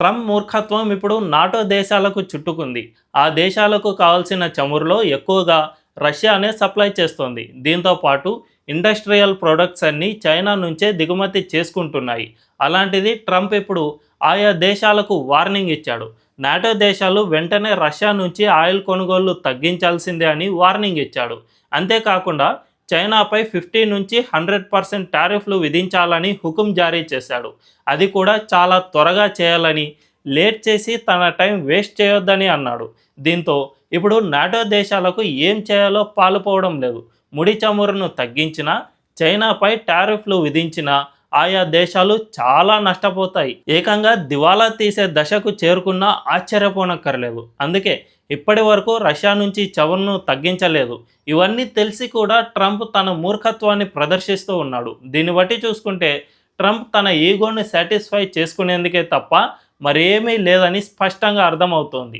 Trump మూర్ఖత్వం ఇప్పుడు NATO దేశాలకు చుట్టుకుంది. ఆ దేశాలకు కావాల్సిన చమురులో ఎక్కువగా రష్యానే సప్లై చేస్తోంది. దీంతో పాటు ఇండస్ట్రియల్ ప్రొడక్ట్స్ అన్నీ చైనా నుంచే దిగుమతి చేసుకుంటున్నాయి. అలాంటిది ట్రంప్ ఇప్పుడు ఆయా దేశాలకు వార్నింగ్ ఇచ్చాడు. నాటో దేశాలు వెంటనే రష్యా నుంచి ఆయిల్ కొనుగోళ్ళు తగ్గించాల్సిందే అని వార్నింగ్ ఇచ్చాడు. అంతేకాకుండా చైనాపై ఫిఫ్టీ నుంచి హండ్రెడ్ పర్సెంట్ టారిఫ్లు విధించాలని హుకుం జారీ చేశాడు. అది కూడా చాలా త్వరగా చేయాలని లేట్ చేసి తన టైం వేస్ట్ చేయొద్దని అన్నాడు. దీంతో ఇప్పుడు నాటో దేశాలకు ఏం చేయాలో పాలుపోవడం లేదు. ముడి చమురును తగ్గించినా చైనాపై టారిఫ్లు విధించినా ఆయా దేశాలు చాలా నష్టపోతాయి. ఏకంగా దివాలా తీసే దశకు చేరుకున్నా ఆశ్చర్యపోనక్కర్లేదు. అందుకే ఇప్పటి వరకు రష్యా నుంచి చవరును తగ్గించలేదు. ఇవన్నీ తెలిసి కూడా ట్రంప్ తన మూర్ఖత్వాన్ని ప్రదర్శిస్తూ ఉన్నాడు. దీన్ని బట్టి చూసుకుంటే ట్రంప్ తన ఈగోని సాటిస్ఫై చేసుకునేందుకే తప్ప మరేమీ లేదని స్పష్టంగా అర్థమవుతోంది.